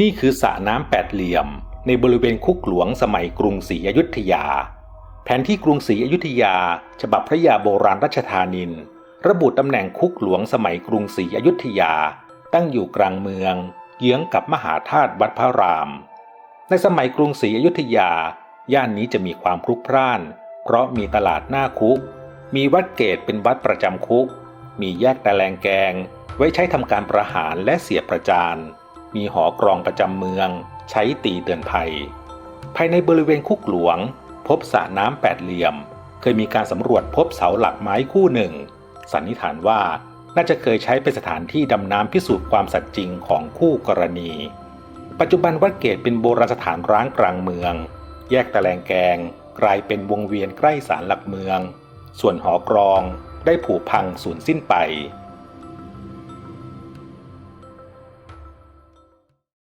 นี่คือสระน้ำแปดเหลี่ยม ในบริเวณคุกหลวงสมัยกรุงศรีอยุธยา แผนที่กรุงศรีอยุธยา ฉบับพระยาโบราณรัชธานิน ระบุตำแหน่งคุกหลวงสมัยกรุงศรีอยุธยา ตั้งอยู่กลางเมือง เยื้องกับมหาธาตุวัดพระราม ในสมัยกรุงศรีอยุธยา ย่านนี้จะมีความพลุกพล่าน เพราะมีตลาดหน้าคุก มีวัดเกตเป็นวัดประจำคุก มีแยกตะแลงแกง ไว้ใช้ทำการประหารและเสียประจาน มีหอกรองประจำเมือง ใช้ตีเตือนภัย ภายในบริเวณคุกหลวง พบสระน้ำแปดเหลี่ยม เคยมีการสำรวจพบเสาหลักไม้คู่หนึ่ง สันนิษฐานว่าน่าจะเคยใช้เป็นสถานที่ดำน้ำพิสูจน์ความสัตย์จริงของคู่กรณี ปัจจุบันวัดเกตเป็นโบราณสถานร้างกลางเมือง แยกตะแลงแกง กลายเป็นวงเวียนใกล้ศาลหลักเมือง ส่วนหอกรองได้ผุพังสูญสิ้นไป